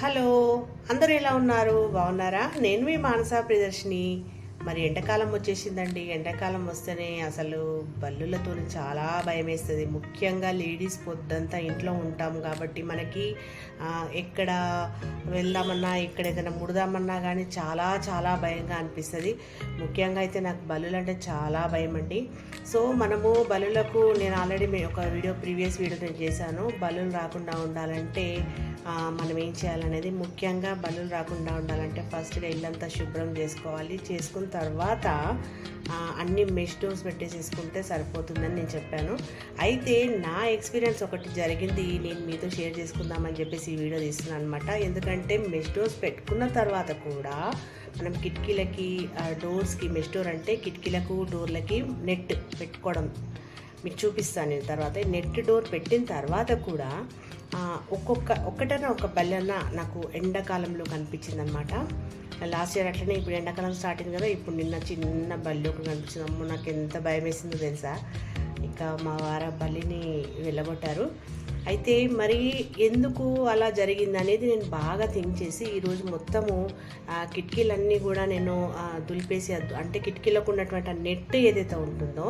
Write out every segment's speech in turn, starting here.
Hello అందరూ ఎలా ఉన్నారు? బాగున్నారా? నేను మీ మానస ప్రియదర్శిని. మరి ఎండాకాలం వచ్చేసిందండి. ఎండాకాలం వస్తేనే అసలు బల్లులతో చాలా భయం వేస్తుంది ముఖ్యంగా లేడీస్ పొద్దంతా ఇంట్లో ఉంటాం కాబట్టి మనకి ఎక్కడ వెళ్దామన్నా ఎక్కడ ఏదైనా ముడదామన్నా కానీ చాలా చాలా భయంగా అనిపిస్తుంది. ముఖ్యంగా అయితే నాకు బల్లులు అంటే చాలా భయం అండి సో మనము బలులకు నేను ఆల్రెడీ ఒక వీడియో ప్రీవియస్ వీడియో నేను చేశాను. బల్లులు రాకుండా ఉండాలంటే మనం ఏం చేయాలనేది ముఖ్యంగా బల్లులు రాకుండా ఉండాలంటే ఫస్ట్గా ఇల్లంతా శుభ్రం చేసుకోవాలి. చేసుకుని తర్వాత అన్ని మెష్ డోర్స్ పెట్టేసేసుకుంటే సరిపోతుందని నేను చెప్పాను. అయితే నా ఎక్స్పీరియన్స్ ఒకటి జరిగింది నేను మీతో షేర్ చేసుకుందామని చెప్పేసి ఈ వీడియో తీస్తున్నాను అనమాట ఎందుకంటే మెష్ డోర్స్ పెట్టుకున్న తర్వాత కూడా మనం కిటికీలకి ఆ, డోర్స్కి మెష్ డోర్ అంటే కిటికీలకు డోర్లకి నెట్ పెట్టుకోవడం. మీకు చూపిస్తాను నేను తర్వాత. నెట్ డోర్ పెట్టిన తర్వాత కూడా ఒక్కొక్క ఒక్కటన్నా ఒక బల్లన నాకు ఎండాకాలంలో కనిపించింది అనమాట లాస్ట్ ఇయర్ అట్లనే ఇప్పుడు ఎండాకాలం స్టార్ట్ అయింది కదా ఇప్పుడు నిన్న చిన్న బల్లి ఒకటి కనిపించింది. అమ్మ నాకు ఎంత భయం వేసిందో తెలుసా? ఇక మా వార బల్లిని వెళ్ళగొట్టారు. అయితే మరి ఎందుకు అలా జరిగింది అనేది నేను బాగా థింక్ చేసి ఈరోజు మొత్తము కిటికీలన్నీ కూడా నేను దులిపేసి అంటే కిటికీలకు ఉన్నటువంటి ఆ నెట్ ఏదైతే ఉంటుందో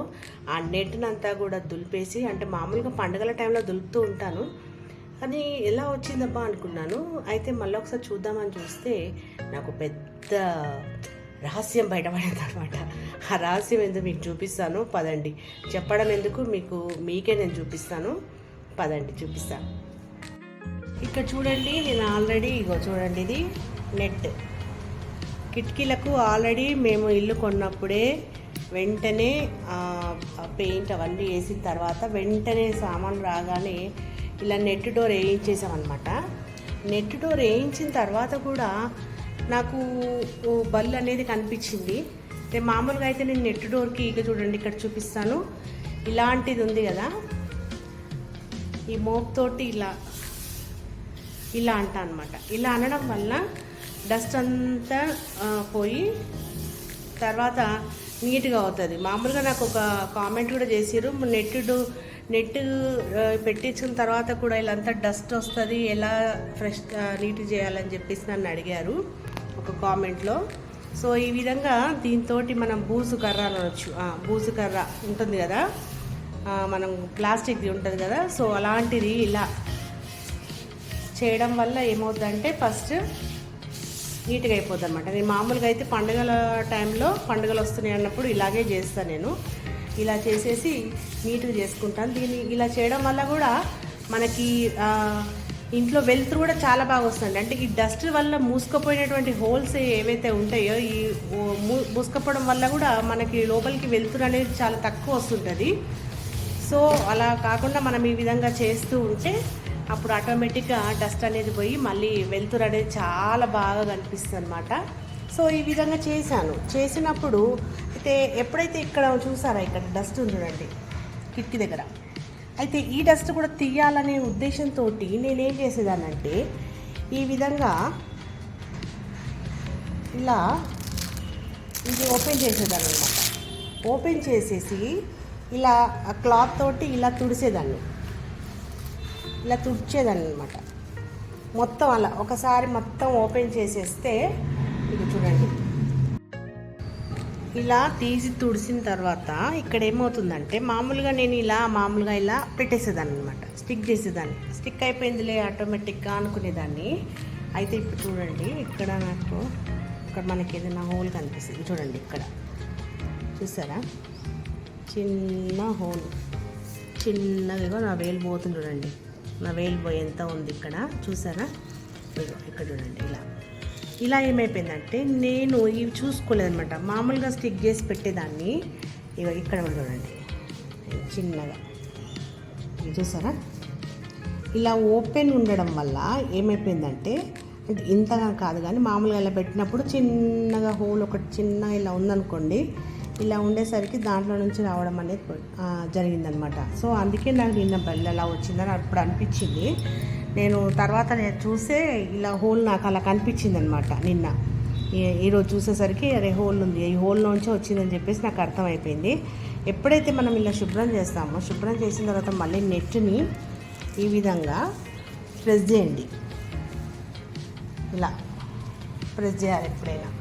ఆ నెట్నంతా కూడా దులిపేసి అంటే మామూలుగా పండుగల టైంలో దులుపుతూ ఉంటాను. కానీ ఎలా వచ్చిందబ్బా అనుకున్నాను. అయితే మళ్ళీ ఒకసారి చూద్దామని చూస్తే నాకు పెద్ద రహస్యం బయటపడింది అనమాట ఆ రహస్యం ఎందుకు మీకు చూపిస్తాను. పదండి. చెప్పడం ఎందుకు? మీకు మీకే నేను చూపిస్తాను. పదండి చూపిస్తాను ఇక్కడ చూడండి నేను ఆల్రెడీ ఇగో చూడండి ఇది నెట్. కిటికీలకు ఆల్రెడీ మేము ఇల్లు కొన్నప్పుడే వెంటనే పెయింట్ అవన్నీ వేసిన తర్వాత వెంటనే సామాన్ రాగానే ఇలా నెట్ డోర్ వేయించేసామన్నమాట. నెట్ డోర్ వేయించిన తర్వాత కూడా నాకు బల్లు అనేది కనిపించింది. అంటే మామూలుగా అయితే నేను నెట్ డోర్కి ఇక చూడండి ఇక్కడ చూపిస్తాను. ఇలాంటిది ఉంది కదా. ఈ మోప్ తోటి ఇలా ఇలా అంట అనమాట ఇలా అనడం వల్ల డస్ట్ అంతా పోయి తర్వాత నీట్గా అవుతుంది. మామూలుగా నాకు ఒక కామెంట్ కూడా చేసారు నెట్ డోర్ నెట్ పెట్టించిన తర్వాత కూడా ఇలా అంతా డస్ట్ వస్తుంది ఎలా ఫ్రెష్ నీట్ చేయాలని చెప్పేసి నన్ను అడిగారు ఒక కామెంట్లో. సో ఈ విధంగా దీంతో మనం బూజు కర్ర అనవచ్చు బూజు కర్ర ఉంటుంది కదా? మనం ప్లాస్టిక్ది ఉంటుంది కదా? సో అలాంటిది ఇలా చేయడం వల్ల ఏమవుతుందంటే ఫస్ట్ నీట్గా అయిపోద్ది అనమాట నేను మామూలుగా అయితే పండుగల టైంలో పండుగలు వస్తున్నాయి అన్నప్పుడు ఇలాగే చేస్తాను నేను. ఇలా చేసేసి నీట్గా చేసుకుంటాను. దీన్ని ఇలా చేయడం వల్ల కూడా మనకి ఇంట్లో వెలుతురు కూడా చాలా బాగా వస్తుంది. అంటే ఈ డస్ట్ వల్ల మూసుకుపోయినటువంటి హోల్స్ ఏవైతే ఉంటాయో ఈ మూసుకపోవడం మూ- వల్ల కూడా మనకి లోపలికి వెలుతురు అనేది చాలా తక్కువ వస్తుంటుంది. సో అలా కాకుండా మనం ఈ విధంగా చేస్తూ ఉంటే అప్పుడు ఆటోమేటిక్గా డస్ట్ అనేది పోయి మళ్ళీ వెలుతురు అనేది చాలా బాగా కనిపిస్తుంది అనమాట సో ఈ విధంగా చేశాను. చేసినప్పుడు అయితే ఎప్పుడైతే ఇక్కడ చూసారా ఇక్కడ డస్ట్ ఉంది చూడండి కిటికీ దగ్గర. అయితే ఈ డస్ట్ కూడా తీయాలనే ఉద్దేశంతో నేనేం చేసేదానంటే ఈ విధంగా ఇలా ఇది ఓపెన్ చేసేదాన్ని అనమాట ఓపెన్ చేసేసి ఇలా ఆ క్లాత్ తోటి ఇలా తుడిసేదాన్ని. ఇలా తుడిచేదాన్ని అనమాట మొత్తం అలా ఒకసారి మొత్తం ఓపెన్ చేసేస్తే ఇది చూడండి. ఇలా తీసి తుడిసిన తర్వాత ఇక్కడ ఏమవుతుందంటే మామూలుగా నేను ఇలా మామూలుగా ఇలా పెట్టేసేదాన్ని అనమాట స్టిక్ చేసేదాన్ని. స్టిక్ అయిపోయిందిలే ఆటోమేటిక్గా అనుకునేదాన్ని. అయితే ఇప్పుడు చూడండి ఇక్కడ నాకు ఇక్కడ మనకి ఏదైనా హోల్ కనిపిస్తుంది. చూడండి ఇక్కడ. చూసారా? చిన్న హోల్. చిన్నదిగా నా వేలు పోతుంది చూడండి. నా వేలు పోయేంత ఉంది ఇక్కడ? చూసారా? ఇక్కడ చూడండి ఇలా. ఇలా ఏమైపోయిందంటే నేను ఇవి చూసుకోలేదన్నమాట. మామూలుగా స్టిక్ చేసి పెట్టేదాన్ని. ఇవ ఇక్కడ చూడండి. చిన్నగా. ఇది చూసారా? ఇలా ఓపెన్ ఉండడం వల్ల ఏమైపోయిందంటే అంటే ఇంతగా కాదు కానీ మామూలుగా ఇలా పెట్టినప్పుడు చిన్నగా హోల్ ఒకటి చిన్నగా ఇలా ఉందనుకోండి ఇలా ఉండేసరికి దాంట్లో నుంచి రావడం అనేది జరిగిందనమాట సో అందుకే నాకు నిన్న బెల్ అలా వచ్చిందని అప్పుడు అనిపించింది. నేను తర్వాత నేను చూసే ఇలా హోల్ నాకు అలా కనిపించింది అనమాట నిన్న. ఈ- ఈరోజు చూసేసరికి అరే హోల్ ఉంది ఈ హోల్లోంచి వచ్చిందని చెప్పేసి నాకు అర్థమైపోయింది. ఎప్పుడైతే మనం ఇలా శుభ్రం చేస్తామో శుభ్రం చేసిన తర్వాత మళ్ళీ నెట్ని ఈ విధంగా ప్రెస్ చేయండి. ఇలా ప్రెస్ చేయాలి ఎప్పుడైనా.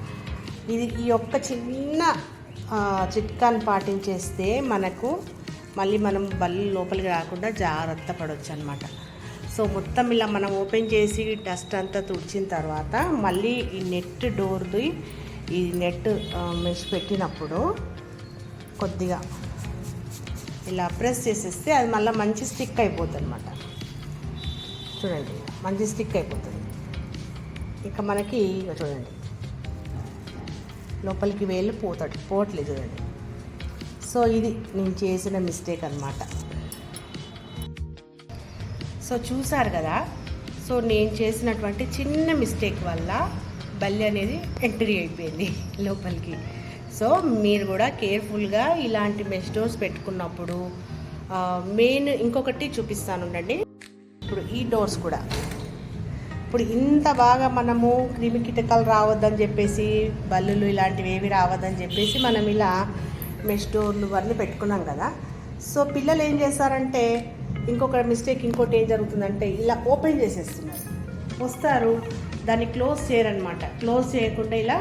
ఇది ఈ యొక్క చిన్న చిట్కాన్ని పాటించేస్తే మనకు మళ్ళీ మనం బల్లి లోపలికి రాకుండా జాగ్రత్త పడవచ్చు అనమాట సో మొత్తం ఇలా మనం ఓపెన్ చేసి డస్ట్ అంతా తుడిచిన తర్వాత మళ్ళీ ఈ నెట్ డోర్ది ఈ నెట్ మెష్ పెట్టినప్పుడు కొద్దిగా ఇలా ప్రెస్ చేసేస్తే అది మళ్ళీ మంచి స్టిక్ అయిపోతుంది అనమాట చూడండి మంచి స్టిక్ అయిపోతుంది. ఇక మనకి చూడండి లోపలికి వేలు పోతాడు పోవట్లేదు చూడండి. సో ఇది నేను చేసిన మిస్టేక్ అనమాట సో చూసారు కదా? సో నేను చేసినటువంటి చిన్న మిస్టేక్ వల్ల బల్లి అనేది ఎంట్రీ అయిపోయింది లోపలికి. సో మీరు కూడా కేర్ఫుల్గా ఇలాంటి మెష్ డోర్స్ పెట్టుకున్నప్పుడు మెయిన్ ఇంకొకటి చూపిస్తాను ఉండండి. ఇప్పుడు ఈ డోర్స్ కూడా. ఇప్పుడు ఇంత బాగా మనము క్రిమి కీటకాలు రావద్దని చెప్పేసి బల్లులు ఇలాంటివి ఏవి రావద్దని చెప్పేసి మనం ఇలా మెష్ డోర్లు ఇవన్నీ పెట్టుకున్నాం కదా? సో పిల్లలు ఏం చేస్తారంటే ఇంకొక మిస్టేక్ ఇంకోటి ఏం జరుగుతుందంటే ఇలా ఓపెన్ చేసేస్తున్నారు. వస్తారు దాన్ని క్లోజ్ చేయరనమాట క్లోజ్ చేయకుండా ఇలా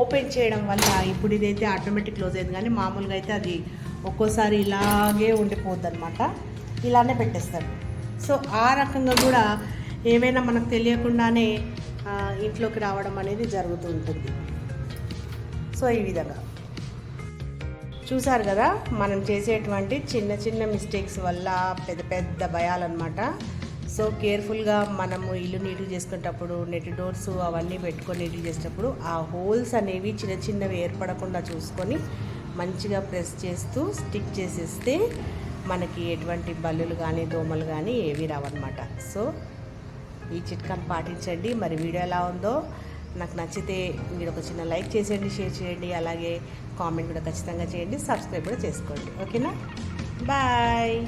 ఓపెన్ చేయడం వల్ల ఇప్పుడు ఇదైతే ఆటోమేటిక్ క్లోజ్ అయింది. కానీ మామూలుగా అయితే అది ఒక్కోసారి ఇలాగే ఉండిపోద్ది అనమాట ఇలానే పెట్టేస్తారు. సో ఆ రకంగా కూడా ఏమైనా మనకు తెలియకుండానే ఇంట్లోకి రావడం అనేది జరుగుతూ ఉంటుంది. సో ఈ విధంగా. చూసారు కదా మనం చేసేటువంటి చిన్న చిన్న మిస్టేక్స్ వల్ల పెద్ద పెద్ద భయాలన్నమాట. సో కేర్ఫుల్గా మనము ఇల్లు నీట్గా చేసుకునేటప్పుడు నెట్ డోర్స్ అవన్నీ పెట్టుకొని నీట్గా చేసేటప్పుడు ఆ హోల్స్ అనేవి చిన్న చిన్నవి ఏర్పడకుండా చూసుకొని మంచిగా ప్రెస్ చేస్తూ స్టిక్ చేసేస్తే మనకి ఎటువంటి బల్లులు కానీ దోమలు కానీ ఏవి రావన్నమాట. సో ఈ చిట్కాను పాటించండి. మరి వీడియో ఎలా ఉందో నాకు నచ్చితే మీరు ఒక చిన్న లైక్ చేసేయండి షేర్ చేయండి అలాగే కామెంట్ కూడా ఖచ్చితంగా చేయండి సబ్స్క్రైబ్ కూడా చేసుకోండి. ఓకేనా? బాయ్.